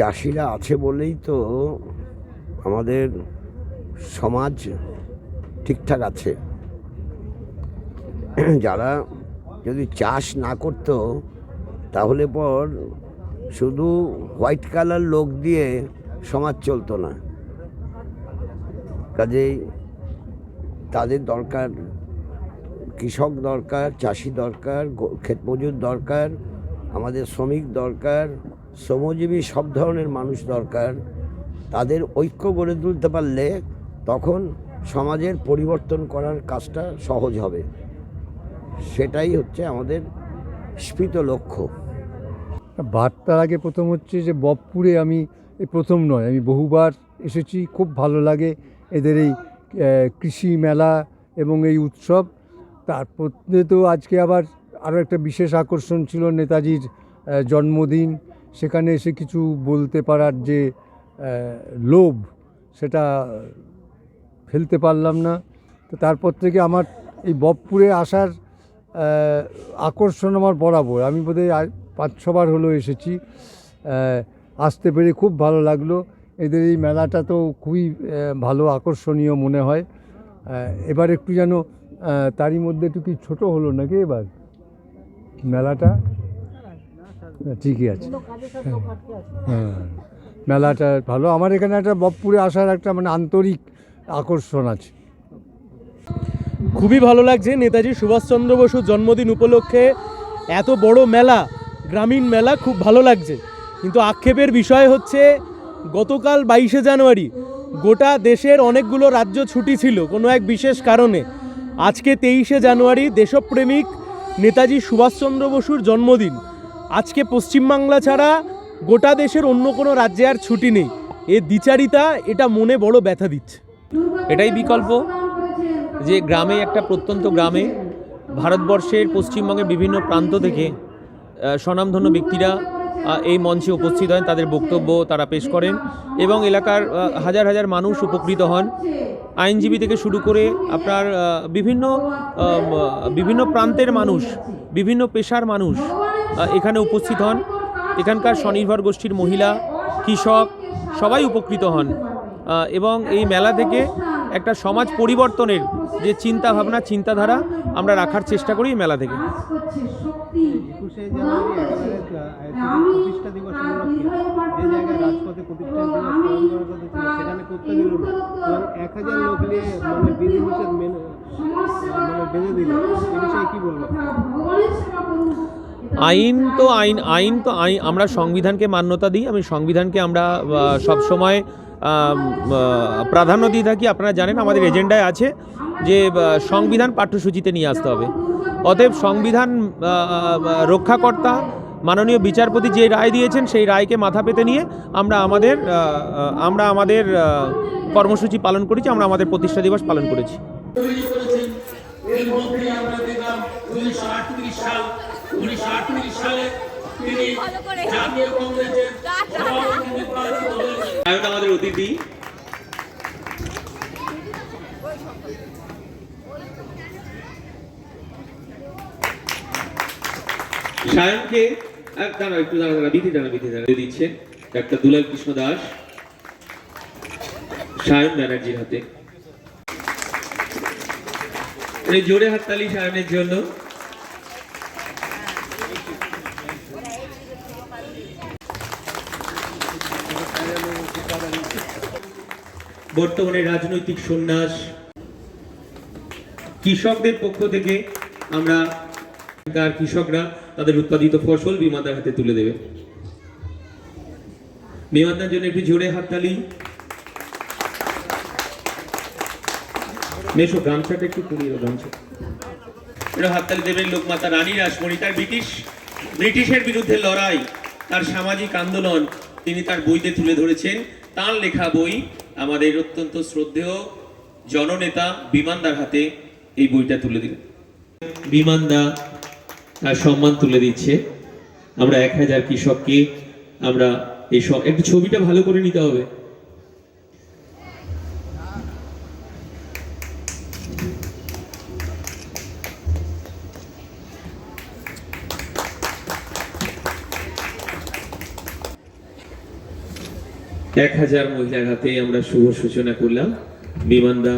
চাষিরা আছে বলেই তো আমাদের সমাজ ঠিকঠাক আছে। যারা যদি চাষ না করতো, তাহলে পর শুধু হোয়াইট কালার লোক দিয়ে সমাজ চলতো না। কাজেই তাদের দরকার, কৃষক দরকার, চাষি দরকার ক্ষেত মজুর দরকার, আমাদের শ্রমিক দরকার শ্রমজীবী সব ধরনের মানুষ দরকার, তাদের ঐক্য গড়ে তুলতে পারলে তখন সমাজের পরিবর্তন করার কাজটা সহজ হবে। সেটাই হচ্ছে আমাদের স্ফীত লক্ষ্য। বার্তার আগে প্রথম হচ্ছে যে, ববপুরে আমি প্রথম নয়, আমি বহুবার এসেছি, খুব ভালো লাগে এদের এই কৃষি মেলা এবং এই উৎসব। তারপর তো আজকে আবার আরও একটা বিশেষ আকর্ষণ ছিল নেতাজির জন্মদিন। সেখানে এসে কিছু বলতে পারার যে লোভ, সেটা ফেলতে পারলাম না। তো তারপর থেকে আমার এই ববপুরে আসার আকর্ষণ আমার বরাবর। আমি বোধহয় পাঁচ ছবার হলো এসেছি। আসতে পেরে খুব ভালো লাগল। এদের এই মেলাটা তো খুবই ভালো আকর্ষণীয় মনে হয়। এবার একটু যেন তারই মধ্যে একটু কি ছোটো হলো নাকি এবার মেলাটা? ঠিকই আছে। হ্যাঁ মেলাটা ভালো। আমার এখানে একটা ববপুরে আসার একটা মানে আন্তরিক আকর্ষণ আছে। খুবই ভালো লাগছে নেতাজি সুভাষচন্দ্র বসুর জন্মদিন উপলক্ষে। এত বড় মেলা গ্রামীণ মেলা খুব ভালো লাগছে। কিন্তু আক্ষেপের বিষয় হচ্ছে গতকাল বাইশে জানুয়ারি গোটা দেশের অনেকগুলো রাজ্য ছুটি ছিল কোনো এক বিশেষ কারণে। আজকে তেইশে জানুয়ারি দেশপ্রেমিক নেতাজি সুভাষচন্দ্র বসুর জন্মদিন। আজকে পশ্চিমবাংলা ছাড়া গোটা দেশের অন্য কোনো রাজ্যে আর ছুটি নেই। এ দ্বিচারিতা, এটা মনে বড় ব্যথা দিচ্ছে। এটাই বিকল্প যে গ্রামে একটা প্রত্যন্ত গ্রামে ভারতবর্ষের পশ্চিমবঙ্গের বিভিন্ন প্রান্ত থেকে স্বনামধন্য ব্যক্তিরা এই মঞ্চে উপস্থিত হন, তাদের বক্তব্য তারা পেশ করেন এবং এলাকার হাজার হাজার মানুষ উপকৃত হন। আইনজীবী থেকে শুরু করে আপনার বিভিন্ন বিভিন্ন প্রান্তের মানুষ, বিভিন্ন পেশার মানুষ এখানে উপস্থিত হন এখানকার স্বনির্ভর গোষ্ঠীর মহিলা কৃষক সবাই উপকৃত হন এবং এই মেলা থেকে একটা সমাজ পরিবর্তনের যে চিন্তা ভাবনা চিন্তাধারা আমরা রাখার চেষ্টা করি মেলা থেকে সেখানে আইন তো আইন আইন তো আইন, আমরা সংবিধানকে মান্যতা দিই, আমি সংবিধানকে আমরা সবসময় প্রাধান্য দিয়ে থাকি। আপনারা জানেন আমাদের এজেন্ডায় আছে যে সংবিধান পাঠ্যসূচিতে নিয়ে আসতে হবে। অতএব সংবিধান রক্ষাকর্তা, মাননীয় বিচারপতি যে রায় দিয়েছেন, সেই রায়কে মাথা পেতে নিয়ে আমরা আমাদের আমরা আমাদের কর্মসূচি পালন করেছি, আমরা আমাদের প্রতিষ্ঠা দিবস পালন করেছি। উনিশশো আটত্রিশ সাল তিনি জাতীয় কংগ্রেসের আমাদের অতিথি। সায়নকে দাঁড়াও একটু দাঁড়া দাঁড়া বিধি দাঁড়া বিধি দাঁড়া দিচ্ছে ডাক্তার দুলাল কৃষ্ণ দাস সায়ন ব্যানার্জির হাতে। জোরে হাততালি সায়নের জন্য। বর্তমানে রাজনৈতিক সন্ন্যাস। কৃষকদের পক্ষ থেকে আমরা এখানকার কৃষকরা তাদের উৎপাদিত ফসল বিমাতার হাতে তুলে দেবে। বিমাতার জন্য একটু জোরে হাততালি। মেশো গামছাটা একটু দাও, গামছা। এটা হাততালি দেবেন লোকমাতা রানী রাসমণি। তার ব্রিটিশ ব্রিটিশের বিরুদ্ধে লড়াই তার সামাজিক আন্দোলন তিনি তার বইতে তুলে ধরেছেন। তার লেখা বই আমাদের অত্যন্ত শ্রদ্ধেয় জননেতা বিমানদার হাতে এই বইটা তুলে দিলেন। বিমানদা তার সম্মান তুলে দিচ্ছে। আমরা এক হাজার কৃষককে আমরা এই একটু ছবিটা ভালো করে নিতে হবে। এক হাজার মহিলার হাতে আমরা শুভ সূচনা করলাম। বিমানদা